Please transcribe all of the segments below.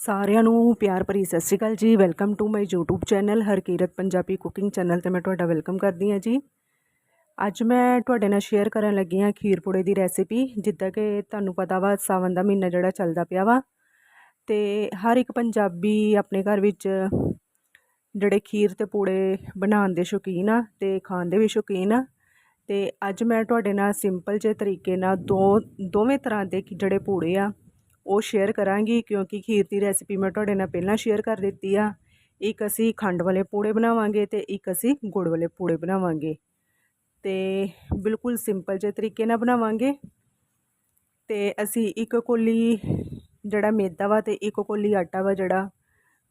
ਸਾਰਿਆਂ ਨੂੰ ਪਿਆਰ ਭਰੀ ਸਤਿ ਸ਼੍ਰੀ ਅਕਾਲ ਜੀ। Welcome to my YouTube channel Harkirat Punjabi cooking channel ਤੇ ਮੈਂ ਤੁਹਾਡਾ ਵੈਲਕਮ ਕਰਦੀ ਹਾਂ ਜੀ। ਅੱਜ ਮੈਂ ਤੁਹਾਡੇ ਨਾਲ ਸ਼ੇਅਰ ਕਰਨ ਲੱਗੀ ਹਾਂ ਖੀਰ ਪੂੜੇ ਦੀ ਰੈਸਿਪੀ ਜਿੱਦਾਂ ਕਿ ਤੁਹਾਨੂੰ ਪਤਾ ਵਾ ਸਾਵਨ ਦਾ ਮਹੀਨਾ ਜਿਹੜਾ ਚੱਲਦਾ ਪਿਆ ਵਾ। ਤੇ ਹਰ ਇੱਕ ਪੰਜਾਬੀ ਆਪਣੇ ਘਰ ਵਿੱਚ ਜਿਹੜੇ ਖੀਰ ਤੇ ਪੂੜੇ ਬਣਾਉਣ ਦੇ ਸ਼ੌਕੀਨ ਆ ਤੇ ਖਾਣ ਦੇ ਵੀ ਸ਼ੌਕੀਨ ਆ। ਤੇ ਅੱਜ ਮੈਂ ਤੁਹਾਡੇ ਨਾਲ ਸਿੰਪਲ ਜਿਹੇ ਤਰੀਕੇ ਨਾਲ ਦੋ, ਦੋਵੇਂ ਤਰ੍ਹਾਂ ਦੇ ਜਿਹੜੇ ਪੂੜੇ ਆ ਉਹ ਸ਼ੇਅਰ ਕਰਾਂਗੀ ਕਿਉਂਕਿ ਖੀਰ ਦੀ ਰੈਸਿਪੀ ਮੈਂ ਤੁਹਾਡੇ ਨਾਲ ਪਹਿਲਾਂ ਸ਼ੇਅਰ ਕਰ ਦਿੱਤੀ ਆ। ਇੱਕ ਅਸੀਂ ਖੰਡ ਵਾਲੇ ਪੂੜੇ ਬਣਾਵਾਂਗੇ ਤੇ ਇੱਕ ਅਸੀਂ ਗੁੜ ਵਾਲੇ ਪੂੜੇ ਬਣਾਵਾਂਗੇ। ਤੇ ਬਿਲਕੁਲ ਸਿੰਪਲ ਜਿਹੇ ਤਰੀਕੇ ਨਾਲ ਬਣਾਵਾਂਗੇ। ਤੇ ਅਸੀਂ ਇੱਕ ਕੋਲੀ ਜਿਹੜਾ ਮੈਦਾ ਵਾ ਤੇ ਇੱਕ ਕੋਲੀ ਆਟਾ ਵਾ ਜਿਹੜਾ,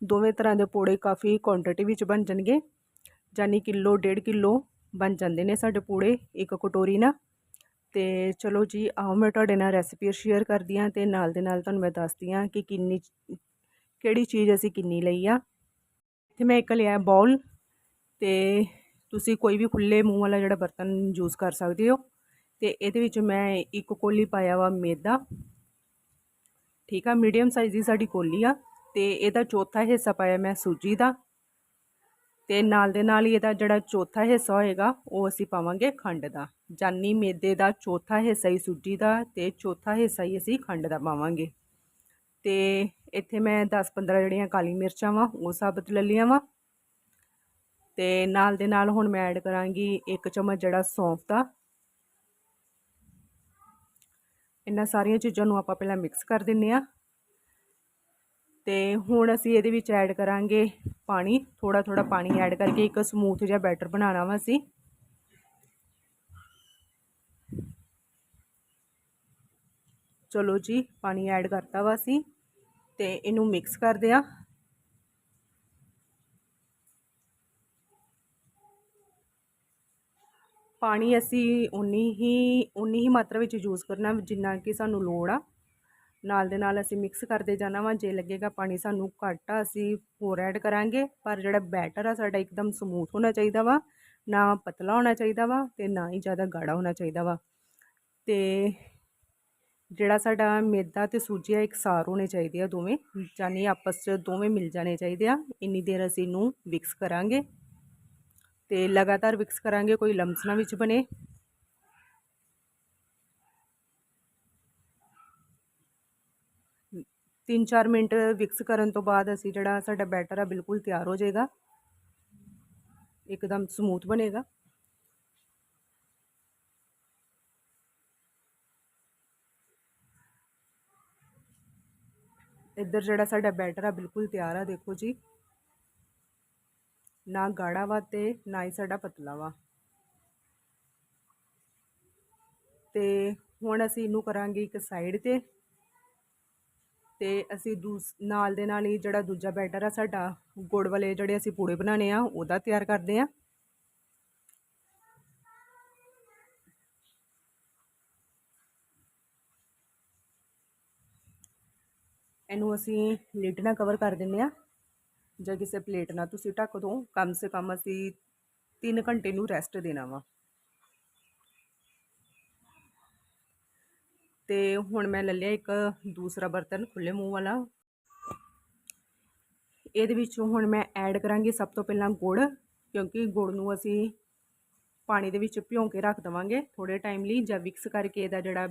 ਦੋਵੇਂ ਤਰ੍ਹਾਂ ਦੇ ਪੂੜੇ ਕਾਫੀ ਕੁਆਂਟੀਟੀ ਵਿੱਚ ਬਣ ਜਾਣਗੇ। ਯਾਨੀ ਕਿਲੋ, ਡੇਢ ਕਿਲੋ ਬਣ ਜਾਂਦੇ ਨੇ ਸਾਡੇ ਪੂੜੇ, ਇੱਕ ਕਟੋਰੀ ਨਾਲ। ਤੇ ਚਲੋ ਜੀ, ਆਓ ਮੈਂ ਤੁਹਾਡੇ ਨਾਲ ਰੈਸਿਪੀ ਸ਼ੇਅਰ ਕਰਦੀ ਹਾਂ ਤੇ ਨਾਲ ਦੇ ਨਾਲ ਤੁਹਾਨੂੰ ਮੈਂ ਦੱਸਦੀ ਹਾਂ ਕਿ ਕਿੰਨੀ ਕਿਹੜੀ ਚੀਜ਼ ਅਸੀਂ ਕਿੰਨੀ ਲਈ ਆ। ਇੱਥੇ ਮੈਂ ਇੱਕ ਲਿਆ ਬਾਉਲ ਤੇ ਤੁਸੀਂ ਕੋਈ ਵੀ ਖੁੱਲੇ ਮੂੰਹ ਵਾਲਾ ਜਿਹੜਾ ਬਰਤਨ ਯੂਜ਼ ਕਰ ਸਕਦੇ ਹੋ ਤੇ ਇਹਦੇ ਵਿੱਚ ਮੈਂ ਇੱਕ ਕੋਲੀ ਪਾਇਆ ਵਾ ਮੈਦਾ। ਠੀਕ ਆ ਮੀਡੀਅਮ ਸਾਈਜ਼ ਦੀ ਸਾਡੀ ਕੋਲੀ ਆ ਤੇ ਇਹਦਾ ਚੌਥਾ ਹਿੱਸਾ ਪਾਇਆ ਮੈਂ ਸੂਜੀ ਦਾ। ਤੇ ਨਾਲ ਦੇ ਨਾਲ ਹੀ ਇਹਦਾ ਜਿਹੜਾ ਚੌਥਾ ਹਿੱਸਾ ਹੋਏਗਾ, ਉਹ ਅਸੀਂ ਪਾਵਾਂਗੇ ਖੰਡ ਦਾ। ਜਾਨੀ ਮੇਦੇ ਦਾ ਚੌਥਾ ਹਿੱਸਾ ਹੀ ਸੂਜੀ ਦਾ ਤੇ ਚੌਥਾ ਹਿੱਸਾ ਹੀ ਅਸੀਂ ਖੰਡ ਦਾ ਪਾਵਾਂਗੇ। ਤੇ ਇੱਥੇ ਮੈਂ 10-15 ਜਿਹੜੀਆਂ ਕਾਲੀ ਮਿਰਚਾਂ ਵਾ, ਉਹ ਸਾਬਤ ਲੈ ਲਈਆਂ ਵਾ। ਤੇ ਨਾਲ ਦੇ ਨਾਲ ਹੁਣ ਮੈਂ ਐਡ ਕਰਾਂਗੀ ਇੱਕ ਚਮਚ ਜਿਹੜਾ ਸੌਂਫ ਦਾ। ਇਹਨਾਂ ਸਾਰੀਆਂ ਚੀਜ਼ਾਂ ਨੂੰ ਆਪਾਂ ਪਹਿਲਾਂ ਮਿਕਸ ਕਰ ਦਿੰਨੇ ਆ। ਤੇ ਹੁਣ ਅਸੀਂ ਇਹਦੇ ਵਿੱਚ ਐਡ ਕਰਾਂਗੇ ਪਾਣੀ ਥੋੜਾ ਥੋੜਾ ਪਾਣੀ ਐਡ ਕਰਕੇ ਇੱਕ ਸਮੂਥ ਜਿਹਾ ਬੈਟਰ ਬਣਾਉਣਾ ਵਾ ਅਸੀਂ। ਚਲੋ ਜੀ, ਪਾਣੀ ਐਡ ਕਰਤਾ ਵਾ ਅਸੀਂ ਤੇ ਇਹਨੂੰ ਮਿਕਸ ਕਰਦੇ ਆ ਪਾਣੀ ਅਸੀਂ ਉਨੀ ਹੀ ਉਨੀ ਹੀ ਮਾਤਰਾ ਵਿੱਚ ਯੂਜ਼ ਕਰਨਾ ਜਿੰਨਾ ਕਿ ਸਾਨੂੰ ਲੋੜ ਆ। ਨਾਲ ਦੇ ਨਾਲ ਅਸੀਂ ਮਿਕਸ ਕਰਦੇ ਜਾਣਾ ਵਾ, ਜੇ ਲੱਗੇਗਾ ਪਾਣੀ ਸਾਨੂੰ ਘੱਟ ਆ, ਅਸੀਂ ਹੋਰ ਐਡ ਕਰਾਂਗੇ, ਪਰ ਜਿਹੜਾ ਬੈਟਰ ਆ ਸਾਡਾ ਇੱਕਦਮ ਸਮੂਥ ਹੋਣਾ ਚਾਹੀਦਾ ਵਾ, ਨਾ ਪਤਲਾ ਹੋਣਾ ਚਾਹੀਦਾ ਵਾ ਤੇ ਨਾ ਹੀ ਜ਼ਿਆਦਾ ਗਾੜਾ ਹੋਣਾ ਚਾਹੀਦਾ ਵਾ। ਤੇ ਜਿਹੜਾ ਸਾਡਾ ਮੈਦਾ ਤੇ ਸੂਜੀ ਆ ਇਕਸਾਰ ਹੋਣੇ ਚਾਹੀਦੇ ਆ ਦੋਵੇਂ ਯਾਨੀ ਆਪਸ 'ਚ ਦੋਵੇਂ ਮਿਲ ਜਾਣੇ ਚਾਹੀਦੇ ਆ, ਇੰਨੀ ਦੇਰ ਅਸੀਂ ਇਹਨੂੰ ਮਿਕਸ ਕਰਾਂਗੇ ਤੇ ਲਗਾਤਾਰ ਮਿਕਸ ਕਰਾਂਗੇ, ਕੋਈ ਲੰਮਸ ਨਾ ਵਿੱਚ ਬਣੇ। ਤਿੰਨ ਚਾਰ ਮਿੰਟ ਵਿਕਸ ਕਰਨ ਤੋਂ ਬਾਅਦ ਅਸੀਂ ਜਿਹੜਾ ਸਾਡਾ ਬੈਟਰ ਆ ਬਿਲਕੁਲ ਤਿਆਰ ਹੋ ਜਾਏਗਾ। ਇੱਕਦਮ ਸਮੂਥ ਬਣੇਗਾ। ਇੱਧਰ ਜਿਹੜਾ ਸਾਡਾ ਬੈਟਰ ਆ ਬਿਲਕੁਲ ਤਿਆਰ ਆ, ਦੇਖੋ ਜੀ। ਨਾ ਗਾੜਾ ਵਾ ਤੇ ਨਾ ਹੀ ਸਾਡਾ ਪਤਲਾ ਵਾ। ਤੇ ਹੁਣ ਅਸੀਂ ਇਹਨੂੰ ਕਰਾਂਗੇ ਇੱਕ ਸਾਈਡ ਤੇ। ਅਤੇ ਅਸੀਂ ਦੂਸ, ਨਾਲ ਦੇ ਨਾਲ ਹੀ ਜਿਹੜਾ ਦੂਜਾ ਬੈਟਰ ਆ ਸਾਡਾ, ਗੁੜ ਵਾਲੇ ਜਿਹੜੇ ਅਸੀਂ ਪੂੜੇ ਬਣਾਉਣੇ ਆ, ਉਹਦਾ ਤਿਆਰ ਕਰਦੇ ਆ। ਇਹਨੂੰ ਅਸੀਂ ਲਿਡ ਨਾਲ ਕਵਰ ਕਰ ਦਿੰਨੇ ਆ। ਜਾਂ ਕਿਸੇ ਪਲੇਟ ਨਾਲ ਤੁਸੀਂ ਢੱਕ ਦੋ, ਕਮ ਸੇ ਕਮ ਅਸੀਂ 3 ਘੰਟੇ ਨੂੰ ਰੈਸਟ ਦੇਣਾ ਵਾ। ਤੇ ਹੁਣ ਮੈਂ ਲੈ ਲਿਆ ਇੱਕ ਦੂਸਰਾ ਬਰਤਨ ਖੁੱਲੇ ਮੂੰਹ ਵਾਲਾ। ਇਹਦੇ ਵਿੱਚ ਹੁਣ ਮੈਂ ਐਡ ਕਰਾਂਗੀ ਸਭ ਤੋਂ ਪਹਿਲਾਂ ਗੁੜ, ਕਿਉਂਕਿ ਗੁੜ ਨੂੰ ਅਸੀਂ ਪਾਣੀ ਦੇ ਵਿੱਚ ਭਿਉਂ ਕੇ ਰੱਖ ਦਵਾਂਗੇ ਥੋੜੇ ਟਾਈਮ ਲਈ ਜਾਂ ਮਿਕਸ ਕਰਕੇ ਇਹਦਾ ਜਿਹੜਾ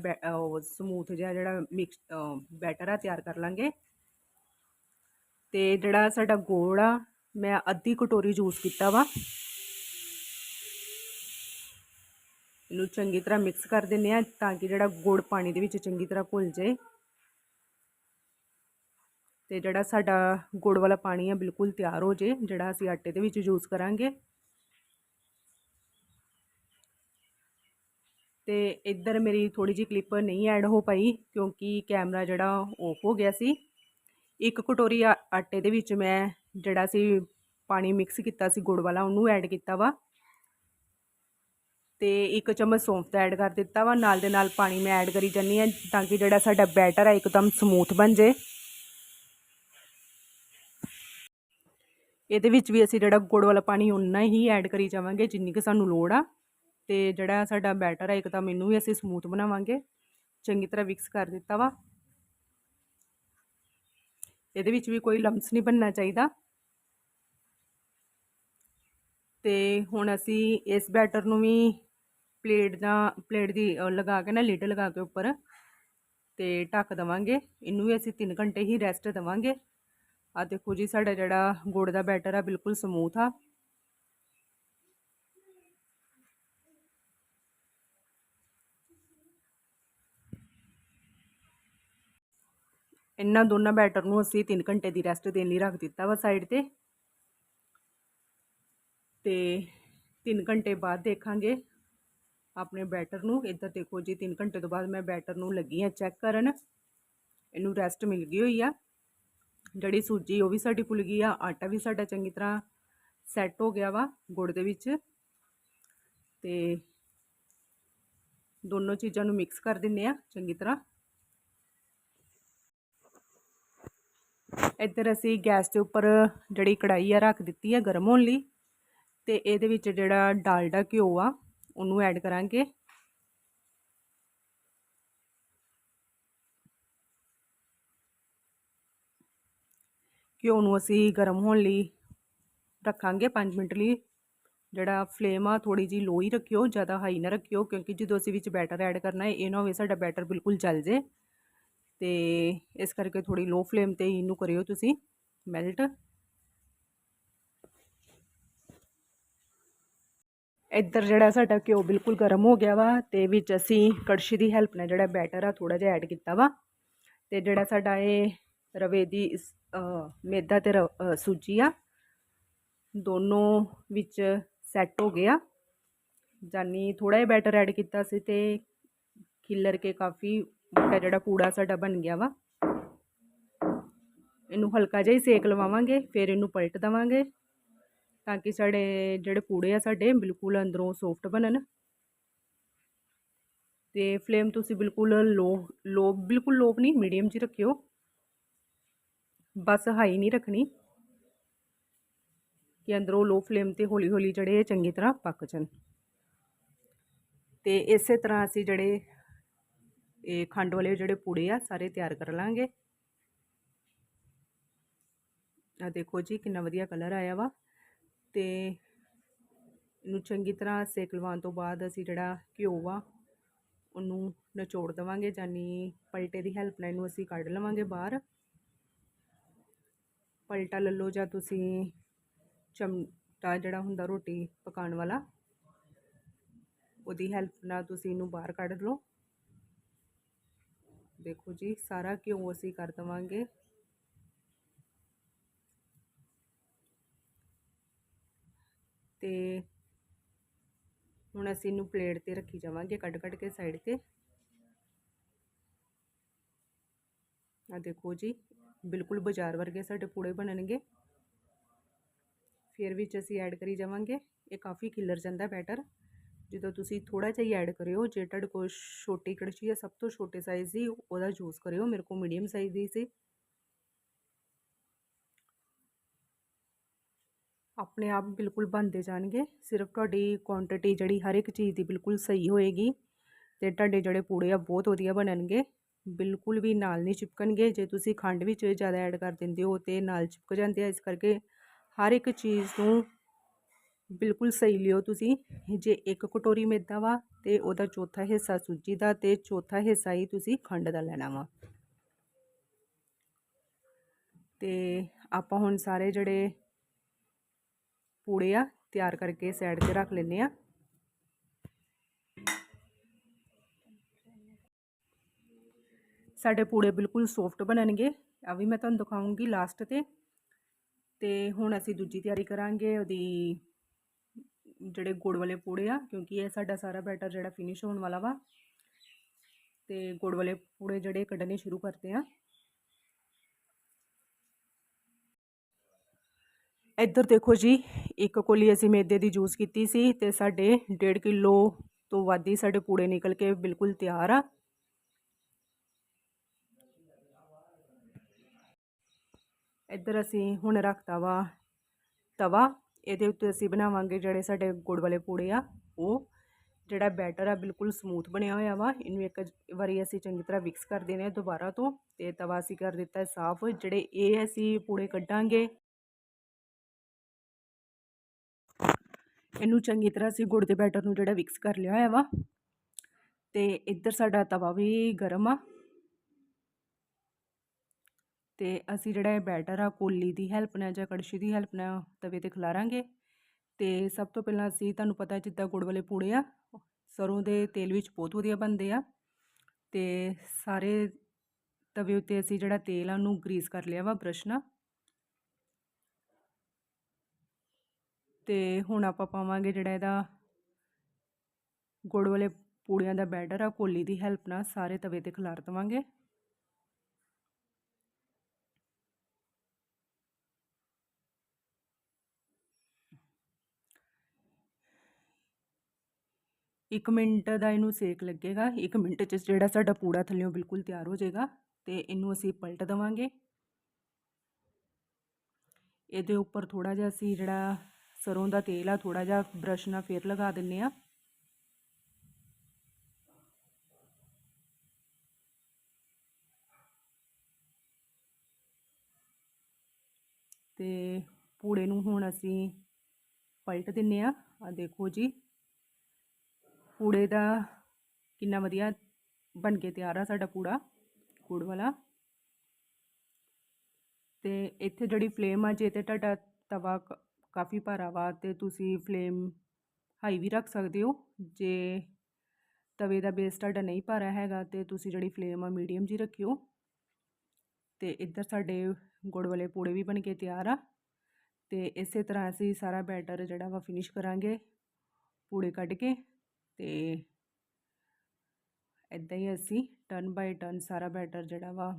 ਸਮੂਥ ਜਿਹਾ ਜਿਹੜਾ ਮਿਕਸ ਬੈਟਰ ਆ ਤਿਆਰ ਕਰ ਲਾਂਗੇ। ਤੇ ਜਿਹੜਾ ਸਾਡਾ ਗੁੜ ਆ, ਮੈਂ ਅੱਧੀ ਕਟੋਰੀ ਯੂਜ਼ ਕੀਤਾ ਵਾ। ਇਹਨੂੰ ਚੰਗੀ ਤਰ੍ਹਾਂ ਮਿਕਸ ਕਰ ਦਿੰਨੇ ਆ ਤਾਂ ਕਿ ਜਿਹੜਾ ਗੁੜ ਪਾਣੀ ਦੇ ਵਿੱਚ ਚੰਗੀ ਤਰ੍ਹਾਂ ਘੁਲ ਜਾਏ। ਤੇ ਜਿਹੜਾ ਸਾਡਾ ਗੁੜ ਵਾਲਾ ਪਾਣੀ ਆ, ਬਿਲਕੁਲ ਤਿਆਰ ਹੋ ਜੇ ਜਿਹੜਾ ਅਸੀਂ ਆਟੇ ਦੇ ਵਿੱਚ ਯੂਜ਼ ਕਰਾਂਗੇ। ਤੇ ਇੱਧਰ ਮੇਰੀ ਥੋੜੀ ਜਿਹੀ ਕਲਿੱਪ ਨਹੀਂ ਐਡ ਹੋ ਪਾਈ, ਕਿਉਂਕਿ ਕੈਮਰਾ ਜਿਹੜਾ ਆਫ ਹੋ ਗਿਆ ਸੀ। ਇੱਕ ਕਟੋਰੀ ਆਟੇ ਦੇ ਵਿੱਚ ਮੈਂ ਜਿਹੜਾ ਸੀ ਪਾਣੀ ਮਿਕਸ ਕੀਤਾ ਸੀ, ਗੁੜ ਵਾਲਾ, ਉਹਨੂੰ ਐਡ ਕੀਤਾ ਵਾ। ਤੇ ਇੱਕ ਚਮਚ ਸੌਂਫ ਦਾ ਐਡ ਕਰ ਦਿੱਤਾ ਵਾ, ਨਾਲ ਦੇ ਨਾਲ ਪਾਣੀ ਮੈਂ ਐਡ ਕਰੀ ਜਾਨੀ ਆ ਤਾਂ ਕਿ ਜਿਹੜਾ ਸਾਡਾ ਬੈਟਰ ਆ, ਇੱਕਦਮ ਸਮੂਥ ਬਣ ਜੇ ਇਹਦੇ ਵਿੱਚ ਵੀ ਅਸੀਂ ਜਿਹੜਾ ਗੁੜ ਵਾਲਾ ਪਾਣੀ ਉਨਾ ਹੀ ਐਡ ਕਰੀ ਜਾਵਾਂਗੇ, ਜਿੰਨੀ ਕਿ ਸਾਨੂੰ ਲੋੜ ਆ। ਤੇ ਜਿਹੜਾ ਸਾਡਾ ਬੈਟਰ ਆ, ਇੱਕਦਮ ਇਹਨੂੰ ਵੀ ਅਸੀਂ ਸਮੂਥ ਬਣਾਵਾਂਗੇ। ਚੰਗੀ ਤਰ੍ਹਾਂ ਮਿਕਸ ਕਰ ਦਿੱਤਾ ਵਾ। ਇਹਦੇ ਵਿੱਚ ਵੀ ਕੋਈ ਲੰਮਸ ਨਹੀਂ ਬਣਨਾ ਚਾਹੀਦਾ। ਤੇ ਹੁਣ ਅਸੀਂ ਇਸ ਬੈਟਰ ਨੂੰ ਵੀ ਪਲੇਟ ਦਾ ਪਲੇਟ ਦੀ ਲਗਾ ਕੇ ਨਾ ਲਿਡ ਲਗਾ ਕੇ ਉੱਪਰ ਤੇ ਢੱਕ ਦਵਾਂਗੇ ਇਹਨੂੰ ਵੀ ਅਸੀਂ 3 ਘੰਟੇ ਹੀ ਰੈਸਟ ਦਵਾਂਗੇ ਆ ਦੇਖੋ ਜੀ ਸਾਡਾ ਜਿਹੜਾ ਗੁੜ ਦਾ ਬੈਟਰ ਆ ਬਿਲਕੁਲ ਸਮੂਥ ਆ ਇਹਨਾਂ ਦੋਨਾਂ ਬੈਟਰ ਨੂੰ ਅਸੀਂ 3 ਘੰਟੇ ਦੀ ਰੈਸਟ ਦੇਣ ਲਈ ਰੱਖ ਦਿੱਤਾ ਵਾ ਸਾਈਡ ਤੇ ਤੇ 3 ਘੰਟੇ ਬਾਅਦ ਦੇਖਾਂਗੇ ਆਪਣੇ ਬੈਟਰ ਨੂੰ, ਇੱਧਰ ਦੇਖੋ ਜੀ 3 ਘੰਟੇ ਤੋਂ ਬਾਅਦ ਮੈਂ ਬੈਟਰ ਨੂੰ ਲੱਗੀ ਆ ਚੈੱਕ ਕਰਨ। ਇਹਨੂੰ ਰੈਸਟ ਮਿਲ ਗਈ ਹੋਈ ਆ। ਜਿਹੜੀ ਸੂਜੀ ਉਹ ਵੀ ਸਾਡੀ ਫੁੱਲ ਗਈ ਆ, ਆਟਾ ਵੀ ਸਾਡਾ ਚੰਗੀ ਤਰ੍ਹਾਂ ਸੈੱਟ ਹੋ ਗਿਆ ਵਾ ਗੁੜ ਦੇ ਵਿੱਚ। ਤੇ ਦੋਨੋਂ ਚੀਜ਼ਾਂ ਨੂੰ ਮਿਕਸ ਕਰ ਦਿੰਨੇ ਆ ਚੰਗੀ ਤਰ੍ਹਾਂ। ਇੱਧਰ ਅਸੀਂ ਗੈਸ ਦੇ ਉੱਪਰ ਜਿਹੜੀ ਕੜਾਈ ਆ ਰੱਖ ਦਿੱਤੀ ਆ ਗਰਮ ਹੋਣ ਲਈ। ਤੇ ਇਹਦੇ ਵਿੱਚ ਜਿਹੜਾ ਡਾਲਡਾ ਘਿਓ ਆ ਉਹਨੂੰ ਐਡ ਕਰਾਂਗੇ। ਘਿਓ ਨੂੰ ਅਸੀਂ ਗਰਮ ਹੋਣ ਲਈ ਰੱਖਾਂਗੇ 5 ਮਿੰਟ ਲਈ। ਜਿਹੜਾ ਫਲੇਮ ਆ ਥੋੜੀ ਜੀ ਲੋ ਹੀ ਰੱਖਿਓ, ਜ਼ਿਆਦਾ ਹਾਈ ਨਾ ਰੱਖਿਓ, ਕਿਉਂਕਿ ਜਦੋਂ ਅਸੀਂ ਵਿੱਚ ਬੈਟਰ ਐਡ ਕਰਨਾ ਹੈ, ਇਹ ਨਾ ਹੋਵੇ ਸਾਡਾ ਬੈਟਰ ਬਿਲਕੁਲ ਜਲ ਜੇ। ਤੇ ਇਸ ਕਰਕੇ ਥੋੜੀ ਲੋ ਫਲੇਮ ਤੇ ਇਹਨੂੰ ਕਰਿਓ ਤੁਸੀਂ ਮੈਲਟ ਇੱਧਰ ਜਿਹੜਾ ਸਾਡਾ ਘਿਓ ਬਿਲਕੁਲ ਗਰਮ ਹੋ ਗਿਆ ਵਾ ਤੇ ਵਿੱਚ ਅਸੀਂ ਕੜਛੀ ਦੀ ਹੈਲਪ ਨਾਲ ਜਿਹੜਾ ਬੈਟਰ ਆ ਥੋੜਾ ਜਿਹਾ ਐਡ ਕੀਤਾ ਵਾ ਤੇ ਜਿਹੜਾ ਸਾਡਾ ਇਹ ਰਵੇ ਦੀ ਇਸ ਮੈਦਾ ਤੇ ਸੂਜੀ ਆ, ਦੋਨੋਂ ਵਿੱਚ ਸੈੱਟ ਹੋ ਗਿਆ ਜਾਨੀ ਥੋੜਾ ਜਿਹਾ ਬੈਟਰ ਐਡ ਕੀਤਾ ਸੀ ਤੇ ਖਿੱਲਰ ਕੇ ਕਾਫੀ ਮੋਟਾ ਜਿਹੜਾ ਪੂੜਾ ਸਾਡਾ ਬਣ ਗਿਆ ਵਾ। ਇਹਨੂੰ ਹਲਕਾ ਜਿਹਾ ਹੀ ਸੇਕ ਲਵਾਵਾਂਗੇ, ਫਿਰ ਇਹਨੂੰ ਪਲਟ ਦਵਾਂਗੇ। ਤਾਂ ਕਿ ਸਾਡੇ ਜਿਹੜੇ ਪੂੜੇ ਆ, ਸਾਡੇ ਬਿਲਕੁਲ ਅੰਦਰੋਂ ਸੌਫਟ ਬਣਨ। ਤੇ ਫਲੇਮ ਤੁਸੀਂ ਬਿਲਕੁਲ ਲੋ ਲੋ, ਬਿਲਕੁਲ ਲੋ ਨਹੀਂ ਮੀਡੀਅਮ 'ਚ ਰੱਖਿਓ। ਬਸ ਹਾਈ ਨਹੀਂ ਰੱਖਣੀ। ਕਿ ਅੰਦਰੋਂ ਲੋ ਫਲੇਮ ਤੇ ਹੌਲੀ ਹੌਲੀ ਜਿਹੜੇ ਚੰਗੀ ਤਰ੍ਹਾਂ ਪੱਕ ਜਾਣ। ਤੇ ਇਸੇ ਤਰ੍ਹਾਂ ਅਸੀਂ ਜਿਹੜੇ ਇਹ ਖੰਡ ਵਾਲੇ ਜਿਹੜੇ ਪੂੜੇ ਆ, ਸਾਰੇ ਤਿਆਰ ਕਰ ਲਾਂਗੇ। ਆ ਦੇਖੋ ਜੀ, ਕਿੰਨਾ ਵਧੀਆ ਕਲਰ ਆਇਆ ਵਾ। ਤੇ ਇਹਨੂੰ ਚੰਗੀ ਤਰ੍ਹਾਂ ਸੇਕ ਲਵਾਉਣ ਤੋਂ ਬਾਅਦ ਅਸੀਂ ਜਿਹੜਾ ਘਿਓ ਆ, ਉਹਨੂੰ ਨਿਚੋੜ ਦਵਾਂਗੇ ਜਾਨੀ ਪਲਟੇ ਦੀ ਹੈਲਪ ਨਾਲ ਇਹਨੂੰ ਅਸੀਂ ਕੱਢ ਲਵਾਂਗੇ ਬਾਹਰ। ਪਲਟਾ ਲੈ ਲਓ ਜਾਂ ਤੁਸੀਂ ਚਮਟਾ ਜਿਹੜਾ ਹੁੰਦਾ ਰੋਟੀ ਪਕਾਉਣ ਵਾਲਾ, ਉਹਦੀ ਹੈਲਪ ਨਾਲ ਤੁਸੀਂ ਇਹਨੂੰ ਬਾਹਰ ਕੱਢ ਲਓ। ਦੇਖੋ ਜੀ, ਸਾਰਾ ਘਿਓ ਅਸੀਂ ਕਰ ਦਵਾਂਗੇ। ਤੇ ਹੁਣ ਅਸੀਂ ਇਹਨੂੰ ਪਲੇਟ ਤੇ ਰੱਖੀ ਜਾਵਾਂਗੇ ਕੱਢ ਕੱਢ ਕੇ ਸਾਈਡ ਤੇ। ਆ ਦੇਖੋ ਜੀ, ਬਿਲਕੁਲ ਬਾਜ਼ਾਰ ਵਰਗੇ ਸਾਡੇ ਪੂੜੇ ਬਣਨਗੇ। ਫਿਰ ਵਿੱਚ ਅਸੀਂ ਐਡ ਕਰੀ ਜਾਵਾਂਗੇ। ਇਹ ਕਾਫੀ ਖਿਲਰ ਜਾਂਦਾ ਬੈਟਰ। ਜਦੋਂ ਤੁਸੀਂ ਥੋੜਾ ਜਿਹਾ ਹੀ ਐਡ ਕਰਿਓ, ਜੇ ਤੁਹਾਡੇ ਕੋਲ ਛੋਟੀ ਕੜਛੀ ਹੈ, ਸਭ ਤੋਂ ਛੋਟੇ ਸਾਈਜ਼ ਦੀ, ਉਹਦਾ ਯੂਜ਼ ਕਰਿਓ। ਮੇਰੇ ਕੋਲ ਮੀਡੀਅਮ ਸਾਈਜ਼ ਦੀ ਸੀ। ਆਪਣੇ ਆਪ ਬਿਲਕੁਲ ਬਣਦੇ ਜਾਣਗੇ। ਸਿਰਫ ਤੁਹਾਡੀ ਕੁਆਂਟੀਟੀ ਜਿਹੜੀ ਹਰ ਇੱਕ ਚੀਜ਼ ਦੀ ਬਿਲਕੁਲ ਸਹੀ ਹੋਏਗੀ ਤੇ ਤੁਹਾਡੇ ਜਿਹੜੇ ਪੂੜੇ ਆ ਬਹੁਤ ਵਧੀਆ ਬਣਨਗੇ। ਬਿਲਕੁਲ ਵੀ ਨਾਲ ਨਹੀਂ ਚਿਪਕਣਗੇ। ਜੇ ਤੁਸੀਂ ਖੰਡ ਵਿੱਚ ਜ਼ਿਆਦਾ ਐਡ ਕਰ ਦਿੰਦੇ ਹੋ ਤੇ ਨਾਲ ਚਿਪਕ ਜਾਂਦੇ ਆ, ਇਸ ਕਰਕੇ ਹਰ ਇੱਕ ਚੀਜ਼ ਨੂੰ ਬਿਲਕੁਲ ਸਹੀ ਲਿਓ ਤੁਸੀਂ। ਜੇ ਇੱਕ ਕਟੋਰੀ ਮੈਦਾ ਵਾ ਤੇ ਉਹਦਾ ਚੌਥਾ ਹਿੱਸਾ ਸੂਜੀ ਦਾ ਤੇ ਚੌਥਾ ਹਿੱਸਾ ਹੀ ਤੁਸੀਂ ਖੰਡ ਦਾ ਲੈਣਾ ਵਾ। ਤੇ ਆਪਾਂ ਹੁਣ ਸਾਰੇ ਜਿਹੜੇ ਪੂੜੇ ਆ ਤਿਆਰ ਕਰਕੇ ਸਾਈਡ ਤੇ ਰੱਖ ਲੈਨੇ ਆ ਸਾਡੇ ਪੂੜੇ ਬਿਲਕੁਲ ਸੌਫਟ ਬਣਨਗੇ ਆ ਵੀ ਮੈਂ ਤੁਹਾਨੂੰ ਦਿਖਾਉਂਗੀ ਲਾਸਟ ਤੇ ਤੇ ਹੁਣ ਅਸੀਂ ਦੂਜੀ ਤਿਆਰੀ ਕਰਾਂਗੇ ਉਹਦੀ ਜਿਹੜੇ ਗੁੜ ਵਾਲੇ ਪੂੜੇ ਆ ਕਿਉਂਕਿ ਇਹ ਸਾਡਾ ਸਾਰਾ ਬੈਟਰ ਜਿਹੜਾ ਫਿਨਿਸ਼ ਹੋਣ ਵਾਲਾ ਵਾ ਤੇ ਗੁੜ ਵਾਲੇ ਪੂੜੇ ਜਿਹੜੇ ਕੱਢਣੇ ਸ਼ੁਰੂ ਕਰਦੇ ਆ ਇੱਧਰ ਦੇਖੋ ਜੀ, ਇੱਕ ਕੋਲੀ ਅਸੀਂ ਮੈਦੇ ਦੀ ਜੂਸ ਕੀਤੀ ਸੀ ਤੇ ਸਾਡੇ 1.5 ਕਿਲੋ ਤੋਂ ਵੱਧ ਹੀ ਸਾਡੇ ਪੂੜੇ ਨਿਕਲ ਕੇ ਬਿਲਕੁਲ ਤਿਆਰ ਆ। ਇੱਧਰ ਅਸੀਂ ਹੁਣ ਰੱਖਤਾ ਵਾ ਤਵਾ, ਇਹਦੇ ਉੱਤੇ ਅਸੀਂ ਬਣਾਵਾਂਗੇ ਜਿਹੜੇ ਸਾਡੇ ਗੁੜ ਵਾਲੇ ਪੂੜੇ ਆ, ਉਹ ਜਿਹੜਾ ਬੈਟਰ ਆ ਬਿਲਕੁਲ ਸਮੂਥ ਬਣਿਆ ਹੋਇਆ ਵਾ, ਇਹਨੂੰ ਇੱਕ ਵਾਰੀ ਅਸੀਂ ਚੰਗੀ ਤਰ੍ਹਾਂ ਮਿਕਸ ਕਰ ਦੇਣੇ ਦੁਬਾਰਾ ਤੋਂ ਤੇ ਤਵਾ ਅਸੀਂ ਕਰ ਦਿੱਤਾ ਸਾਫ਼, ਜਿਹੜੇ ਇਹ ਅਸੀਂ ਪੂੜੇ ਕੱਢਾਂਗੇ ਇਹਨੂੰ ਚੰਗੀ ਤਰ੍ਹਾਂ ਅਸੀਂ ਗੁੜ ਦੇ ਬੈਟਰ ਨੂੰ ਜਿਹੜਾ ਮਿਕਸ ਕਰ ਲਿਆ ਹੋਇਆ ਵਾ, ਤੇ ਇੱਧਰ ਸਾਡਾ ਤਵਾ ਵੀ ਗਰਮ ਆ। ਤੇ ਅਸੀਂ ਜਿਹੜਾ ਇਹ ਬੈਟਰ ਆ, ਕੋਲੀ ਦੀ ਹੈਲਪ ਨਾਲ ਜਾਂ ਕੜਛੀ ਦੀ ਹੈਲਪ ਨਾਲ ਤਵੇ ਤੇ ਖਿਲਾਰਾਂਗੇ। ਤੇ ਸਭ ਤੋਂ ਪਹਿਲਾਂ ਅਸੀਂ, ਤੁਹਾਨੂੰ ਪਤਾ ਜਿੱਦਾਂ ਗੁੜ ਵਾਲੇ ਪੂੜੇ ਆ, ਸਰੋਂ ਦੇ ਤੇਲ ਵਿੱਚ ਬਹੁਤ ਵਧੀਆ ਬਣਦੇ ਆ। ਤੇ ਸਾਰੇ ਤਵੇ ਉੱਤੇ ਅਸੀਂ ਜਿਹੜਾ ਤੇਲ ਆ, ਉਹਨੂੰ ਗਰੀਸ ਕਰ ਲਿਆ ਵਾ ਬ੍ਰਸ਼ ਨਾਲ। ਤੇ ਹੁਣ ਆਪਾਂ ਪਾਵਾਂਗੇ ਜਿਹੜਾ ਇਹਦਾ ਗੁੜ ਵਾਲੇ ਪੂੜਿਆਂ ਦਾ ਬੈਟਰ ਆ, ਕੋਲੀ ਦੀ ਹੈਲਪ ਨਾਲ ਸਾਰੇ ਤਵੇ ਤੇ ਖਿਲਾਰ ਦਵਾਂਗੇ। ਇੱਕ ਮਿੰਟ ਦਾ ਇਹਨੂੰ ਸੇਕ ਲੱਗੇਗਾ, ਇੱਕ ਮਿੰਟ 'ਚ ਜਿਹੜਾ ਸਾਡਾ ਪੂੜਾ ਥੱਲਿਓਂ ਬਿਲਕੁਲ ਤਿਆਰ ਹੋ ਜਾਏਗਾ ਤੇ ਇਹਨੂੰ ਅਸੀਂ ਪਲਟ ਦੇਵਾਂਗੇ। ਇਹਦੇ ਉੱਪਰ ਥੋੜਾ ਜਿਹਾ ਅਸੀਂ ਜਿਹੜਾ ਸਰੋਂ ਦਾ ਤੇਲ ਆ ਥੋੜਾ ਜਿਹਾ ਬ੍ਰਸ਼ ਨਾਲ ਫੇਰ ਲਗਾ ਦਿੰਨੇ ਆ ਤੇ ਪੂੜੇ ਨੂੰ ਹੁਣ ਅਸੀਂ ਪਲਟ ਦਿੰਨੇ ਆ ਆ ਦੇਖੋ ਜੀ, ਪੂੜੇ ਦਾ ਕਿੰਨਾ ਵਧੀਆ ਬਣ ਕੇ ਤਿਆਰ ਆ ਸਾਡਾ ਪੂੜਾ, ਗੁੜ ਵਾਲਾ। ਤੇ ਇੱਥੇ ਜਿਹੜੀ ਫਲੇਮ ਆ, ਜੇ ਤੇ ਤੁਹਾਡਾ ਤਵਾ ਕਾਫੀ ਭਾਰਾ ਵਾ ਅਤੇ ਤੁਸੀਂ ਫਲੇਮ ਹਾਈ ਵੀ ਰੱਖ ਸਕਦੇ ਹੋ। ਜੇ ਤਵੇ ਦਾ ਬੇਸ ਤੁਹਾਡਾ ਨਹੀਂ ਭਾਰਾ ਹੈਗਾ ਤੇ ਤੁਸੀਂ ਜਿਹੜੀ ਫਲੇਮ ਆ ਮੀਡੀਅਮ ਜੀ ਰੱਖਿਓ। ਤੇ ਇੱਧਰ ਸਾਡੇ ਗੁੜ ਵਾਲੇ ਪੂੜੇ ਵੀ ਬਣ ਕੇ ਤਿਆਰ ਆ। ਤੇ ਇਸੇ ਤਰ੍ਹਾਂ ਅਸੀਂ ਸਾਰਾ ਬੈਟਰ ਜਿਹੜਾ ਵਾ ਫਿਨਿਸ਼ ਕਰਾਂਗੇ ਪੂੜੇ ਕੱਢ ਕੇ ਤੇ ਇਦਾਂ ਹੀ ਅਸੀਂ ਟਰਨ ਬਾਈ ਟਰਨ ਸਾਰਾ ਬੈਟਰ ਜਿਹੜਾ ਵਾ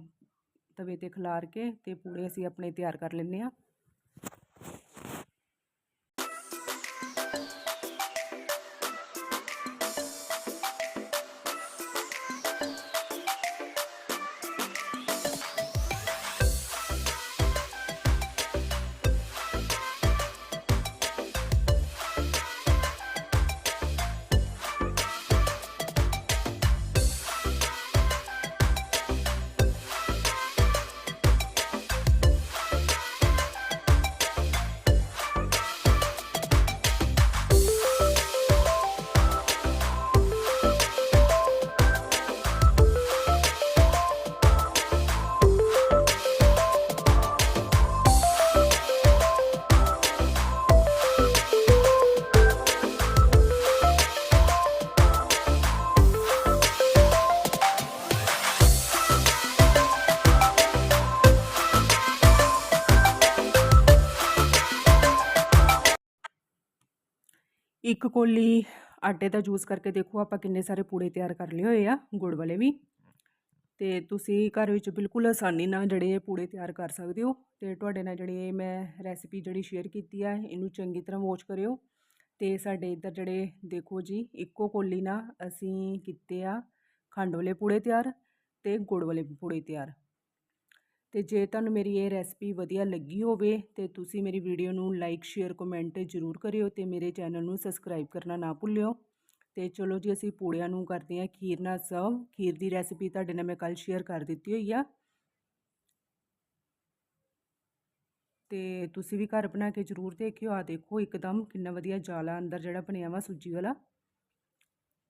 ਤਵੇ ਤੇ ਖਿਲਾਰ ਕੇ ਤੇ ਪੂੜੇ ਅਸੀਂ ਆਪਣੇ ਤਿਆਰ ਕਰ ਲੈਂਦੇ ਆ ਇੱਕ ਕੋਲੀ ਆਟੇ ਦਾ ਜੂਸ ਕਰਕੇ ਦੇਖੋ ਆਪਾਂ ਕਿੰਨੇ ਸਾਰੇ ਪੂੜੇ ਤਿਆਰ ਕਰ ਲਏ ਹੋਏ ਆ, ਗੁੜ ਵਾਲੇ ਵੀ। ਤੇ ਤੁਸੀਂ ਘਰ ਵਿੱਚ ਬਿਲਕੁਲ ਆਸਾਨੀ ਨਾਲ ਜਿਹੜੇ ਇਹ ਪੂੜੇ ਤਿਆਰ ਕਰ ਸਕਦੇ ਹੋ। ਤੇ ਤੁਹਾਡੇ ਨਾਲ ਜਿਹੜੀ ਮੈਂ ਰੈਸਿਪੀ ਜਿਹੜੀ ਸ਼ੇਅਰ ਕੀਤੀ ਆ, ਇਹਨੂੰ ਚੰਗੀ ਤਰ੍ਹਾਂ ਵਾਚ ਕਰਿਓ। ਤੇ ਸਾਡੇ ਇੱਧਰ ਜਿਹੜੇ ਦੇਖੋ ਜੀ, ਇੱਕੋ ਕੋਲੀ ਨਾਲ ਅਸੀਂ ਕੀਤੇ ਆ ਖੰਡ ਵਾਲੇ ਪੂੜੇ ਤਿਆਰ ਤੇ ਗੁੜ ਵਾਲੇ ਪੂੜੇ ਤਿਆਰ। ਤੇ ਜੇ ਤੁਹਾਨੂੰ ਮੇਰੀ ਇਹ ਰੈਸਪੀ ਵਧੀਆ ਲੱਗੀ ਹੋਵੇ ਤੇ ਤੁਸੀਂ ਮੇਰੀ ਵੀਡੀਓ ਨੂੰ ਲਾਈਕ ਸ਼ੇਅਰ ਕਮੈਂਟ ਜ਼ਰੂਰ ਕਰਿਓ ਤੇ ਮੇਰੇ ਚੈਨਲ ਨੂੰ ਸਬਸਕ੍ਰਾਈਬ ਕਰਨਾ ਨਾ ਭੁੱਲਿਓ। ਤੇ ਚਲੋ ਜੀ, ਅਸੀਂ ਪੂੜਿਆਂ ਨੂੰ ਕਰਦੇ ਹਾਂ ਖੀਰ ਨਾਲ ਸਰਵ ਖੀਰ ਦੀ ਰੈਸਪੀ ਤੁਹਾਡੇ ਨਾਲ ਮੈਂ ਕੱਲ ਸ਼ੇਅਰ ਕਰ ਦਿੱਤੀ ਹੋਈ ਆ। ਤੇ ਤੁਸੀਂ ਵੀ ਘਰ ਬਣਾ ਕੇ ਜ਼ਰੂਰ ਦੇਖਿਓ। ਆ ਦੇਖੋ, ਇੱਕਦਮ ਕਿੰਨਾ ਵਧੀਆ ਜਾਲਾ ਅੰਦਰ ਜਿਹੜਾ ਬਣਿਆ ਵਾ ਸੂਜੀ ਵਾਲਾ।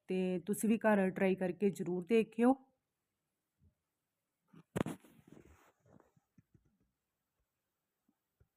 ਤੇ ਤੁਸੀਂ ਵੀ ਘਰ ਟਰਾਈ ਕਰਕੇ ਜ਼ਰੂਰ ਦੇਖਿਓ।